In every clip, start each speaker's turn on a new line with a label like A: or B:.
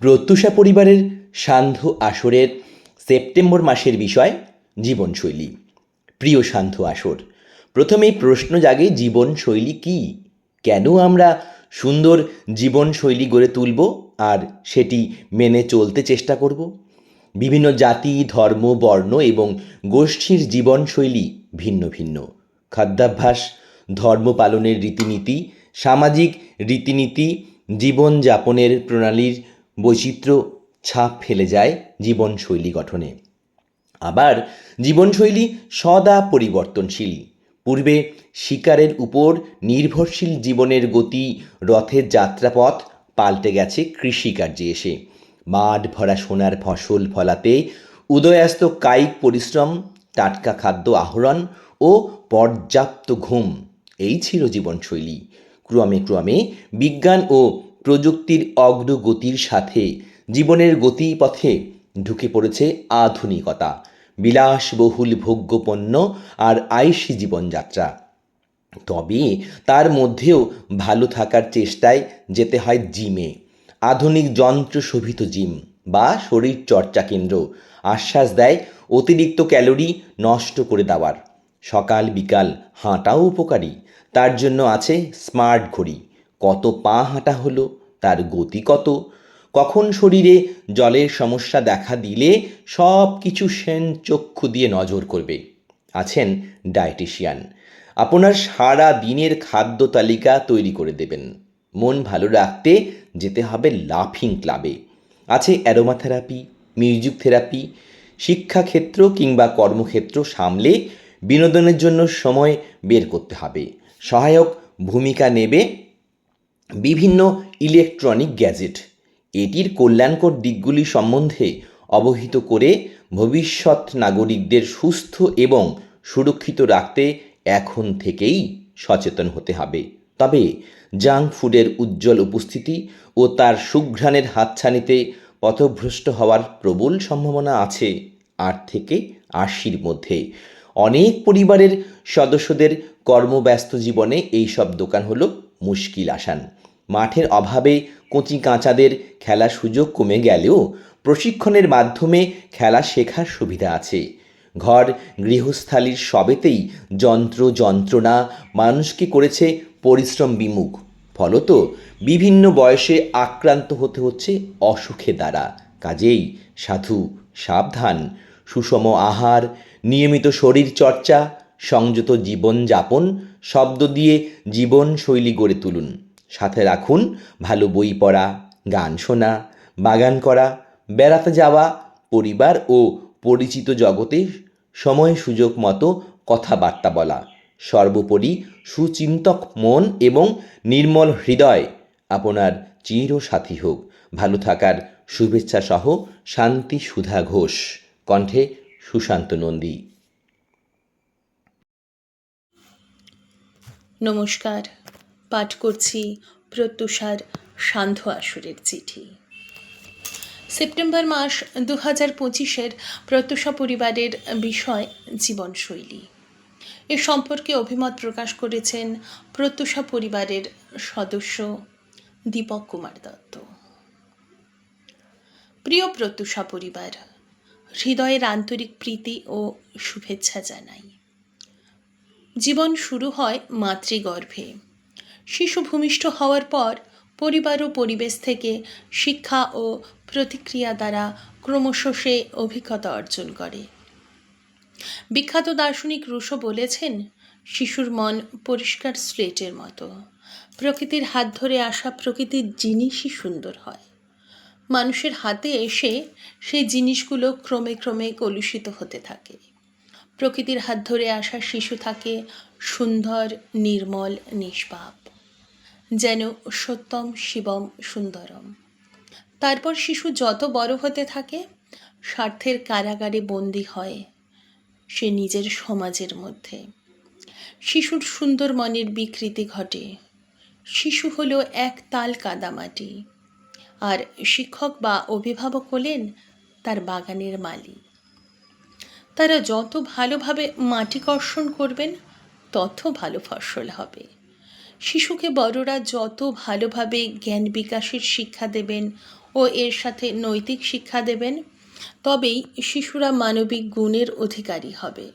A: প্রত্যুষা পরিবারের সান্ধ্য আসরের সেপ্টেম্বর মাসের বিষয়, জীবনশৈলী। প্রিয় সান্ধ্য আসর প্রথমেই প্রশ্ন জাগে জীবনশৈলী কী? কেন আমরা সুন্দর জীবনশৈলী গড়ে তুলব আর সেটি মেনে চলতে চেষ্টা করব? বিভিন্ন জাতি, ধর্ম, বর্ণ এবং গোষ্ঠীর জীবনশৈলী ভিন্ন ভিন্ন। খাদ্যাভ্যাস, ধর্ম পালনের রীতিনীতি, সামাজিক রীতিনীতি, জীবনযাপনের প্রণালীর বৈচিত্র্য ছাপ ফেলে যায় জীবনশৈলী গঠনে। আবার জীবনশৈলী সদা পরিবর্তনশীল। পূর্বে শিকারের উপর নির্ভরশীল জীবনের গতি রথের যাত্রাপথ পাল্টে গেছে কৃষিকার্যে এসে। মাঠ ভরা সোনার ফসল ফলাতে উদয়াস্ত কায়িক পরিশ্রম, টাটকা খাদ্য আহরণ ও পর্যাপ্ত ঘুম, এই ছিল জীবনশৈলী। ক্রমে ক্রমে বিজ্ঞান ও প্রযুক্তির অগ্রগতির সাথে জীবনের গতিপথে ঢুকে পড়েছে আধুনিকতা, বিলাসবহুল ভোগ্যপণ্য আর আয়সী জীবনযাত্রা। তবে তার মধ্যেও ভালো থাকার চেষ্টায় যেতে হয় জিমে। আধুনিক যন্ত্র শোভিত জিম বা শরীর চর্চা কেন্দ্র আশ্বাস দেয় অতিরিক্ত ক্যালোরি নষ্ট করে দেওয়ার। সকাল বিকাল হাঁটাও উপকারী, তার জন্য আছে স্মার্ট ঘড়ি। কত পা হাঁটা হলো, তার গতি কত? কখন শরীরে জলের সমস্যা দেখা দিলে সব কিছু সেন চক্ষু দিয়ে নজর করবে? আছেন ডায়েটিশিয়ান। আপনার সারা দিনের খাদ্য তালিকা তৈরি করে দেবেন। মন ভালো রাখতে যেতে হবে লাফিং ক্লাবে। আছে অ্যারোমা থেরাপি মিউজিক থেরাপি, শিক্ষাক্ষেত্র কিংবা কর্মক্ষেত্র সামলে বিনোদনের জন্য সময় বের করতে হবে। সহায়ক ভূমিকা নেবে বিভিন্ন ইলেকট্রনিক গ্যাজেট। এটির কল্যাণকর দিকগুলি সম্বন্ধে অবহিত করে ভবিষ্যৎ নাগরিকদের সুস্থ এবং সুরক্ষিত রাখতে এখন থেকেই সচেতন হতে হবে। তবে জাঙ্ক ফুডের উজ্জ্বল উপস্থিতি ও তার সুঘ্রাণের হাতছানিতে পথভ্রষ্ট হওয়ার প্রবল সম্ভাবনা আছে। আট থেকে আশির মধ্যে অনেক পরিবারের সদস্যদের কর্মব্যস্ত জীবনে এই সব দোকান হলো মুশকিল আসান। মাঠের অভাবে কচি কাঁচাদের খেলার সুযোগ কমে গেলেও প্রশিক্ষণের মাধ্যমে খেলা শেখার সুবিধা আছে। ঘর, গৃহস্থালির সবেতেই যন্ত্র, যন্ত্রণা মানুষকে করেছে পরিশ্রম বিমুখ। ফলত বিভিন্ন বয়সে আক্রান্ত হতে হচ্ছে অসুখে দ্বারা। কাজেই সাধু, সাবধান, সুষম আহার, নিয়মিত শরীর চর্চা, সংযত জীবনযাপন শব্দ দিয়ে জীবনশৈলী গড়ে তুলুন। সাথে রাখুন ভালো বই পড়া, গান শোনা, বাগান করা, বেড়াতে যাওয়া, পরিবার ও পরিচিত জগতে সময় সুযোগ মতো কথাবার্তা বলা, সর্বোপরি সুচিন্তক মন এবং নির্মল হৃদয় আপনার চির সাথী হোক। ভালো থাকার শুভেচ্ছা সহ শান্তি সুধা ঘোষ। কণ্ঠে সুশান্ত নন্দী।
B: নমস্কার। পাঠ করছি প্রত্যুষার সান্ধ্য আসরের চিঠি। সেপ্টেম্বর মাস দু হাজার পঁচিশের প্রত্যুষা পরিবারের বিষয় জীবনশৈলী। এ সম্পর্কে অভিমত প্রকাশ করেছেন প্রত্যুষা পরিবারের সদস্য দীপক কুমার দত্ত। প্রিয় প্রত্যুষা পরিবার, হৃদয়ের আন্তরিক প্রীতি ও শুভেচ্ছা জানাই। জীবন শুরু হয় মাতৃগর্ভে। শিশু ভূমিষ্ঠ হওয়ার পর পরিবার ও পরিবেশ থেকে শিক্ষা ও প্রতিক্রিয়া দ্বারা ক্রমশ সে অভিজ্ঞতা অর্জন করে। বিখ্যাত দার্শনিক রুশো বলেছেন, শিশুর মন পরিষ্কার স্লেটের মতো। প্রকৃতির হাত ধরে আসা প্রকৃতির জিনিসই সুন্দর হয়। মানুষের হাতে এসে সেই জিনিসগুলো ক্রমে ক্রমে কলুষিত হতে থাকে। প্রকৃতির হাত ধরে আসা শিশু থাকে সুন্দর, নির্মল, নিষ্পাপ। যেন সত্যম শিবম সুন্দরম। তারপর শিশু যত বড় হতে থাকে, স্বার্থের কারাগারে বন্দী হয় সে নিজের সমাজের মধ্যে। শিশুর সুন্দর মনের বিকৃতি ঘটে। শিশু হলো এক তাল কাদামাটি আর শিক্ষক বা অভিভাবক হলেন তার বাগানের মালি তারা যত ভালোভাবে মাটি কর্ষণ করবেন, তত ভালো ফসল হবে। শিশুকে বড়রা যত ভালোভাবে জ্ঞান বিকাশের শিক্ষা দেবেন ও এর সাথে নৈতিক শিক্ষা দেবেন, তবেই শিশুরা মানবিক গুণের অধিকারী হবে।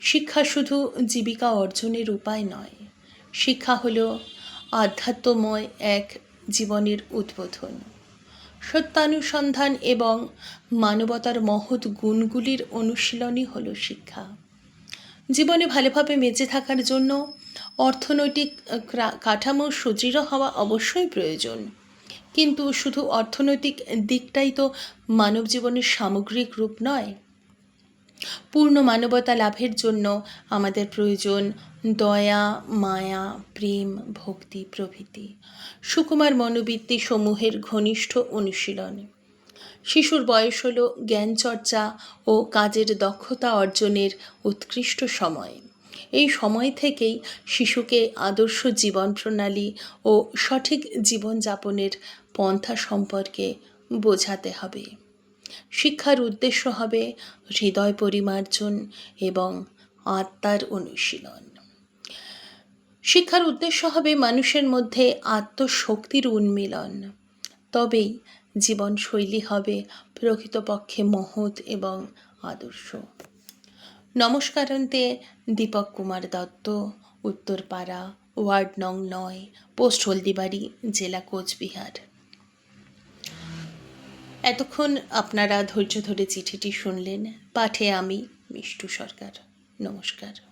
B: শিক্ষা শুধু জীবিকা অর্জনের উপায় নয়। শিক্ষা হল আধ্যাত্মময় এক জীবনের উদ্বোধন। সত্যানুসন্ধান এবং মানবতার মহৎ গুণগুলির অনুশীলনই হল শিক্ষা। জীবনে ভালোভাবে বেঁচে থাকার জন্য অর্থনৈতিক কাঠামো সুদৃঢ় হওয়া অবশ্যই প্রয়োজন। কিন্তু শুধু অর্থনৈতিক দিকটাই তো মানব জীবনের সামগ্রিক রূপ নয়। পূর্ণ মানবতা লাভের জন্য আমাদের প্রয়োজন দয়া, মায়া, প্রেম, ভক্তি, প্রভৃতি। সুকুমার মনোবৃত্তি সমূহের ঘনিষ্ঠ অনুশীলন। শিশুর বয়স হল জ্ঞান চর্চা ও কাজের দক্ষতা অর্জনের উৎকৃষ্ট সময়। এই সময় থেকেই শিশুকে আদর্শ জীবন প্রণালী ও সঠিক জীবনযাপনের পন্থা সম্পর্কে বোঝাতে হবে। শিক্ষার উদ্দেশ্য হবে হৃদয় পরিমার্জন এবং আত্মার অনুশীলন। শিক্ষার উদ্দেশ্য হবে মানুষের মধ্যে আত্মশক্তির উন্মিলন। তবেই জীবনশৈলী হবে প্রকৃতপক্ষে মহৎ এবং আদর্শ। নমস্কারান্তে, দীপক কুমার দত্ত, উত্তরপাড়া, ওয়ার্ড নং নয়, পোস্ট হলদিবাড়ি, জেলা কোচবিহার। এতক্ষণ আপনারা ধৈর্য ধরে চিঠিটি শুনলেন, পাঠে আমি, মিষ্টু সরকার। নমস্কার।